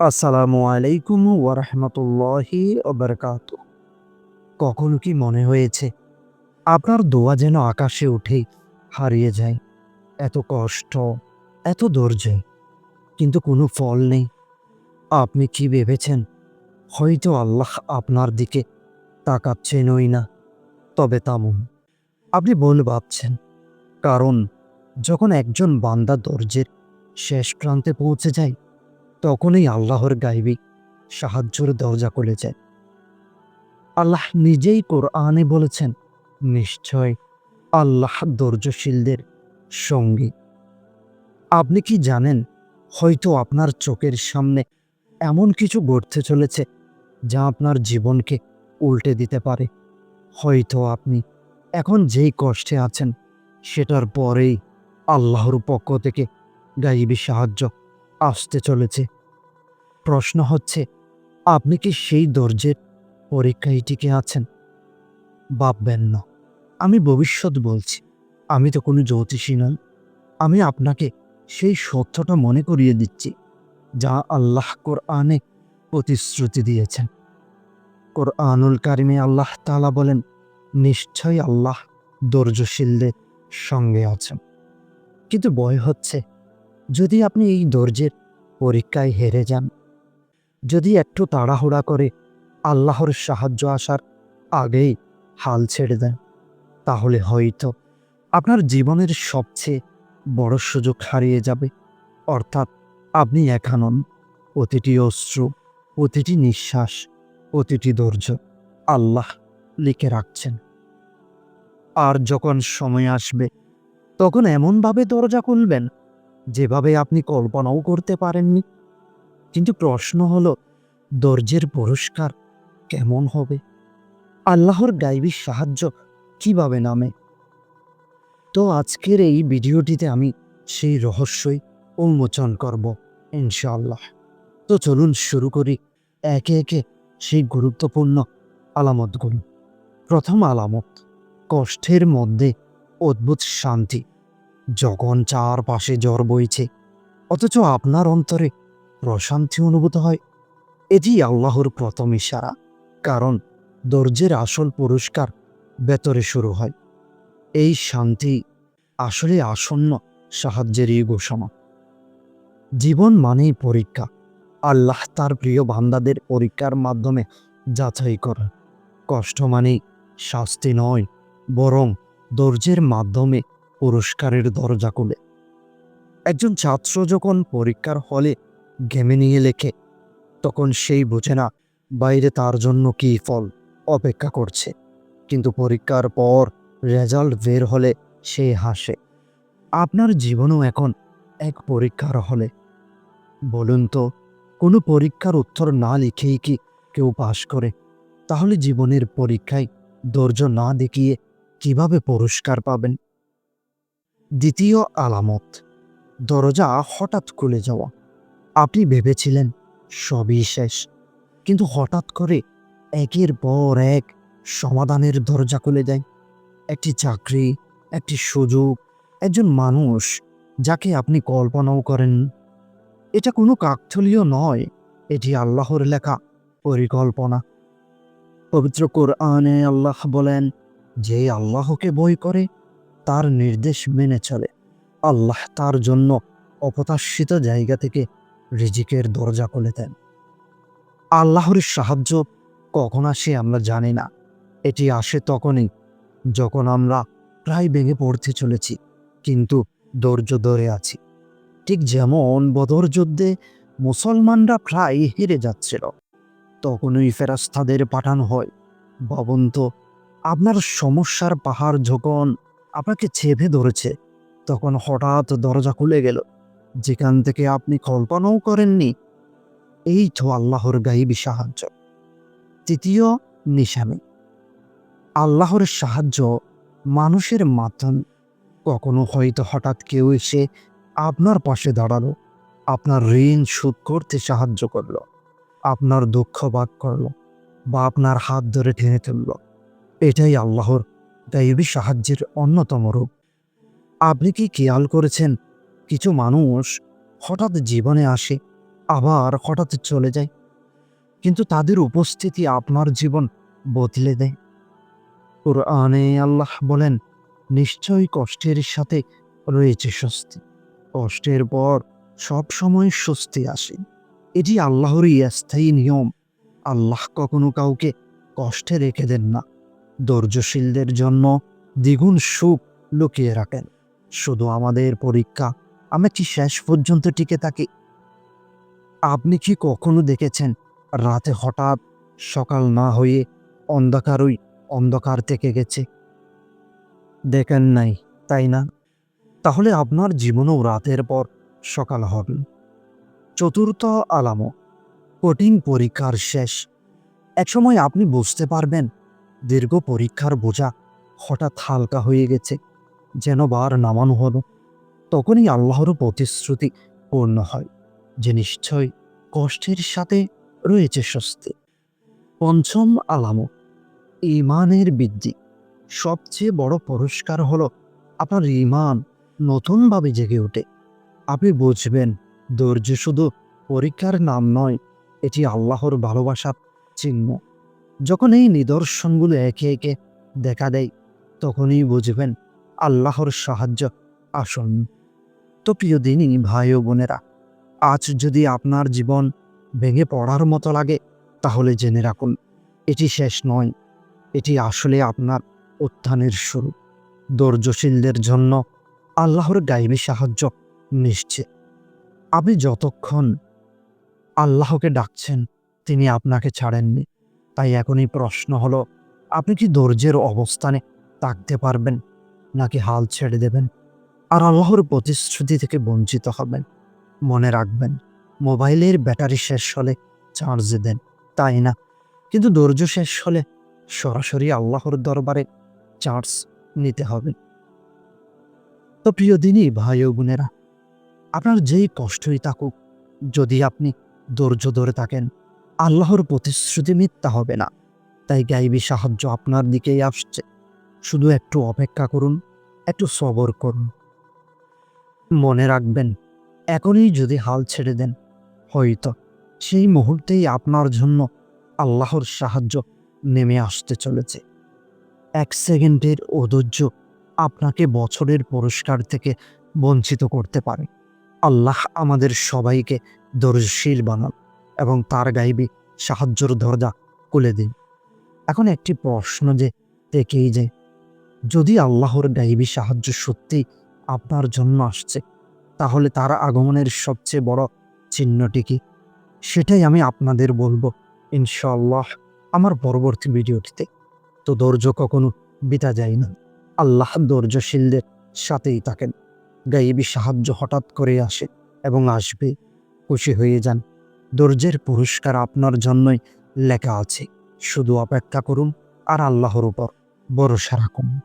আসসালামু আলাইকুম ওরহমতুল্লাহি ওবরকাত কখনো কি মনে হয়েছে, আপনার দোয়া যেন আকাশে উঠে হারিয়ে যায়, এত কষ্ট, এত ধৈর্য, কিন্তু কোনো ফল নেই। আপনি কি ভেবেছেন, হয়তো আল্লাহ আপনার দিকে তাকাচ্ছেনই না? তবে তামুন আপনি ভুল ভাবছেন, কারণ যখন একজন বান্দা ধৈর্যের শেষ প্রান্তে পৌঁছে যায় তখনই আল্লাহর গাইবি সাহায্যের দরজা খুলে যায় আল্লাহ নিজেই কোরআনে বলেছেন, নিশ্চয় আল্লাহ ধৈর্যশীলদের সঙ্গী। আপনি কি জানেন, হয়তো আপনার চোখের সামনে এমন কিছু ঘটতে চলেছে যা আপনার জীবনকে উল্টে দিতে পারে? হয়তো আপনি এখন যেই কষ্টে আছেন, সেটার পরেই আল্লাহর পক্ষ থেকে গাইবি সাহায্য আসতে চলেছে। প্রশ্ন হচ্ছে, আপনি কি সেই ধৈর্যের পরীক্ষায় টিকে আছেন ভাববেন না। আমি ভবিষ্যৎ বলছি, আমি তো কোনো জ্যোতিষী নই। আমি আপনাকে সেই সত্যটা মনে করিয়ে দিচ্ছি, যা আল্লাহ কোরআনে প্রতিশ্রুতি দিয়েছেন। কোরআনুল কারিমে আল্লাহ তালা বলেন, নিশ্চয়ই আল্লাহ ধৈর্যশীলদের সঙ্গে আছেন। কিন্তু ভয় হচ্ছে, যদি আপনি এই ধৈর্যের পরীক্ষায় হেরে যান যদি একটু তাড়াহুড়া করে আল্লাহর সাহায্য আসার আগেই হাল ছেড়ে দেন, তাহলে হয়তো আপনার জীবনের সবচেয়ে বড় সুযোগ হারিয়ে যাবে। অর্থাৎ আপনি একা নন, প্রতিটি অশ্রু, প্রতিটি নিঃশ্বাস, প্রতিটি ধৈর্য আল্লাহ লিখে রাখছেন। আর যখন সময় আসবে, তখন এমনভাবে দরজা খুলবেন, যেভাবে আপনি কল্পনাও করতে পারেননি। কিন্তু প্রশ্ন হলো, দর্জের পুরস্কার কেমন হবে? আল্লাহর গাইবী সাহায্য কীভাবে নামে? তো আজকের এই ভিডিওটিতে আমি সেই রহস্যই উন্মোচন করব, ইনশাআল্লাহ। তো চলুন শুরু করি একে একে সেই গুরুত্বপূর্ণ আলামতগুলো। প্রথম আলামত, কষ্টের মধ্যে অদ্ভুত শান্তি। যখন চারপাশে জ্বর বইছে, অথচ আপনার অন্তরে প্রশান্তি অনুভূত হয়। এটি আল্লাহর প্রথম ইশারা, কারণ দর্জের আসল পুরস্কার ভেতরে শুরু হয়। এই শান্তি আসলে আসন্ন সাহায্যেরই ঘোষণা। জীবন মানেই পরীক্ষা। আল্লাহ তার প্রিয় বান্দাদের পরীক্ষার মাধ্যমে যাচাই করেন। কষ্ট মানেই শাস্তি নয়, বরং দর্জের মাধ্যমে পুরস্কারের দরজা খুলে। একজন ছাত্র যখন পরীক্ষার হলে ঘেমে নিয়ে লেখে, তখন সেই বোঝে না বাইরে তার জন্য কী ফল অপেক্ষা করছে। কিন্তু পরীক্ষার পর রেজাল্ট বের হলে সে হাসে, আপনার জীবনও এখন এক পরীক্ষার হলে। বলুন তো, কোনো পরীক্ষার উত্তর না লিখেই কি কেউ পাশ করে? তাহলে জীবনের পরীক্ষায় ধৈর্য না দেখিয়ে কীভাবে পুরস্কার পাবেন? দ্বিতীয় আলামত, দরজা হঠাৎ খুলে যাওয়া। আপনি ভেবেছিলেন সবই শেষ। কিন্তু হঠাৎ করে একের পর এক সমাধানের দরজা খুলে দেয়। একটি চাকরি, একটি সুযোগ, একজন মানুষ যাকে আপনি কল্পনাও করেন এটা কোনো কাকথলীয় নয়, এটি আল্লাহর লেখা পরিকল্পনা। পবিত্র কোরআনে আল্লাহ বলেন, যে আল্লাহকে বই করে, তার নির্দেশ মেনে চলে। আল্লাহ তার জন্য অপ্রত্যাশিত জায়গা থেকে রিজিকের দরজা খুলে দেন। আল্লাহর সাহায্য কখন আসে আমরা জানি না। এটি আসে তখনই যখন আমরা প্রায় ভেঙে পড়তে চলেছি, কিন্তু ধৈর্য ধরে আছি। ঠিক যেমন বদর যুদ্ধে মুসলমানরা প্রায় হেরে যাচ্ছিল, তখনই ফেরাস্তাদের পাঠানো হয় ভবন্ত আপনার সমস্যার পাহাড় যখন আপনাকে চেপে ধরেছে, তখন হঠাৎ দরজা খুলে গেল। যেখান থেকে আপনি কল্পনাও করেননি। এই তো আল্লাহর গাইবী সাহায্য। তৃতীয়, নিশানি। আল্লাহর সাহায্য মানুষের মাধ্যমে। কখনো হয়তো হঠাৎ কেউ এসে আপনার পাশে দাঁড়াল, আপনার ঋণ শোধ করতে সাহায্য করল, আপনার দুঃখ বাদ করল বা আপনার হাত ধরে টেনে তুলল। এটাই আল্লাহর গাইবী সাহায্যের অন্যতম রূপ। আপনি কি খেয়াল করেছেন কিছু মানুষ হঠাৎ জীবনে আসে, আবার হঠাৎ চলে যায়। কিন্তু তাদের উপস্থিতি আপনার জীবন বদলে দেয়। কোরআনে আল্লাহ বলেন, নিশ্চয়ই কষ্টের সাথে রয়েছে স্বস্তি। কষ্টের পর সব সময় স্বস্তি আসে। এটি আল্লাহরই স্থায়ী নিয়ম। আল্লাহ কখনো কাউকে কষ্টে রেখে দেন না। ধৈর্যশীলদের জন্য দ্বিগুণ সুখ লুকিয়ে রাখেন। শুধু আমাদের পরীক্ষা আমরা কি শেষ পর্যন্ত টিকে থাকি? আপনি কি কখনো দেখেছেন রাতে হঠাৎ সকাল না হয়ে অন্ধকারই অন্ধকার থেকে গেছে? দেখেন নাই, তাই না? তাহলে আপনার জীবনেও রাতের পর সকাল হবে। চতুর্থ আলামো, কঠিন পরীক্ষার শেষ। একসময় আপনি বুঝতে পারবেন, দীর্ঘ পরীক্ষার বোঝা হঠাৎ হালকা হয়ে গেছে, যেন বার নামানো হলো। তখনই আল্লাহর প্রতিশ্রুতি পূর্ণ হয়, যে নিশ্চয় কষ্টের সাথে রয়েছে স্বস্তি। পঞ্চম আলামত ইমানের বৃদ্ধি। সবচেয়ে বড় পুরস্কার হলো আপনার ইমান নতুনভাবে জেগে ওঠে। আপনি বুঝবেন, ধৈর্য শুধু পরীক্ষার নাম নয়, এটি আল্লাহর ভালোবাসার চিহ্ন। যখন এই নিদর্শনগুলো একে একে দেখা দেয়, তখনই বুঝবেন আল্লাহর সাহায্য আসন্ন তো প্রিয় দিনই ভাই ও বোনেরা, আজ যদি আপনার জীবন ভেঙে পড়ার মতো লাগে, তাহলে জেনে রাখুন, এটি শেষ নয়, এটি আসলে আপনার উত্থানের শুরু। ধৈর্যশীলদের জন্য আল্লাহর গাইবী সাহায্য নিশ্চিত। আপনি যতক্ষণ আল্লাহকে ডাকছেন, তিনি আপনাকে ছাড়েননি। তাই এখনই প্রশ্ন হলো, আপনি কি ধৈর্যের অবস্থানে থাকতে পারবেন, নাকি হাল ছেড়ে দেবেন? আর আল্লাহর প্রতিশ্রুতি থেকে বঞ্চিত হবেন। মনে রাখবেন, মোবাইলের ব্যাটারি শেষ হলে চার্জ দেন, তাই না? কিন্তু ধৈর্য শেষ হলে সরাসরি আল্লাহর দরবারে চার্জ নিতে হবে। তো প্রিয় দিনই ভাই ও বোনেরা, আপনার যেই কষ্টই থাকুক, যদি আপনি ধৈর্য ধরে থাকেন, আল্লাহর প্রতিশ্রুতি মিথ্যা হবে না। তাই গাইবী সাহায্য আপনার দিকেই আসছে। শুধু একটু অপেক্ষা করুন, একটু সবর করুন। মনে রাখবেন, এখনই যদি হাল ছেড়ে দেন, হয়তো সেই মুহূর্তেই আপনার জন্য আল্লাহর সাহায্য নেমে আসতে চলেছে। এক সেকেন্ডের অধৈর্য আপনাকে বছরের পুরস্কার থেকে বঞ্চিত করতে পারে। আল্লাহ আমাদের সবাইকে ধৈর্যশীল বানান এবং তার গাইবি সাহায্যর দরজা খুলে দিন। এখন একটি প্রশ্ন যে, থেকেই যে, যদি আল্লাহর গাইবি সাহায্য সত্যি আপনার জন্য আসছে। তাহলে তার আগমনের সবচেয়ে বড় চিহ্নটি কি? সেটাই আমি আপনাদের বলব, ইনশাআল্লাহ, আমার পরবর্তী ভিডিওটিতে। তো ধৈর্য কখনো বিতা যায় না। আল্লাহ ধৈর্যশীলদের সাথেই থাকেন। গাইবি সাহায্য হঠাৎ করে আসে এবং আসবে, খুশি হয়ে যান। ধৈর্যের পুরস্কার আপনার জন্যই লেখা আছে। শুধু অপেক্ষা করুন আর আল্লাহর উপর ভরসা রাখুন।